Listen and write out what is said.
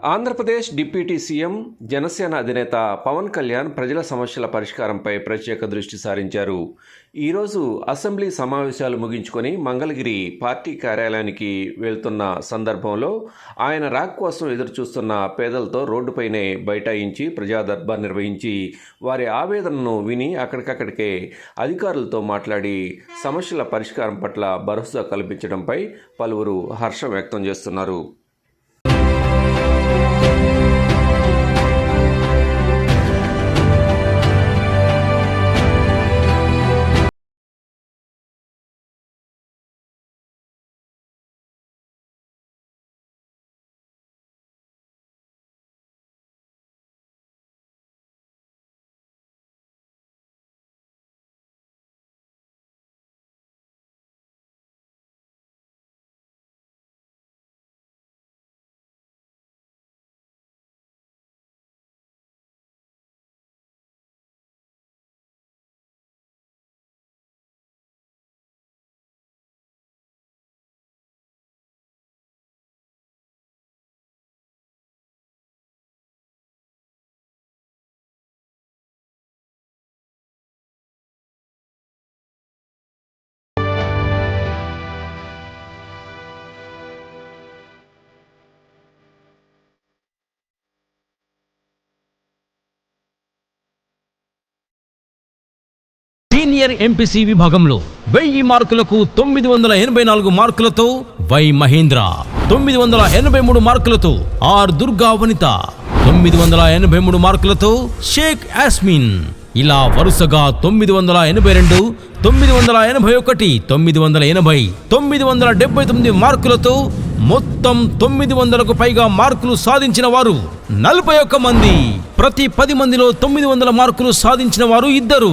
Andhra Pradesh deputy CM Janasena అధినేత పవన్ కళ్యాణ్ ప్రజల సమస్యల పరిష్కారంపై ప్రత్యేక దృష్టి సారించారు. ఈరోజు అసెంబ్లీ సమావేశాలు ముగించుకొని మంగళగిరి పార్టీ కార్యాలయానికి వెళ్తున్న సందర్భంలో ఆయన రాక్ కోసం ఎదురుచూస్తున్న పేదలతో రోడ్డుపైనే బైఠాయించి ప్రజాదర్బార్ నిర్వహించి వారి ఆవేదనను విని అక్కడికక్కడికే అధికారులతో మాట్లాడి సమస్యల పరిష్కారం పట్ల భరోసా కల్పించడంపై పలువురు హర్షం వ్యక్తం చేస్తున్నారు. సీనియర్ ఎంపీసీ విభాగంలో వెయ్యి మార్కులకు తొమ్మిది వందల ఎనభై నాలుగు మార్కులతో వై మహేంద్ర తొమ్మిది వందల ఎనభై మూడు మార్కులతో ఆర్ దుర్గా వనిత తొమ్మిది వందల ఎనభై మూడు మార్కులతో షేక్ యాస్మిన్ ఇలా వరుసగా తొమ్మిది వందల ఎనభై రెండు తొమ్మిది వందల ఎనభై ఒకటి తొమ్మిది వందల ఎనభై తొమ్మిది వందల డెబ్బై తొమ్మిది మార్కులతో మొత్తం తొమ్మిది వందలకు పైగా మార్కులు సాధించిన వారు నలభై ఒక్క మంది. ప్రతి పది మందిలో తొమ్మిది వందల మార్కులు సాధించిన వారు ఇద్దరు.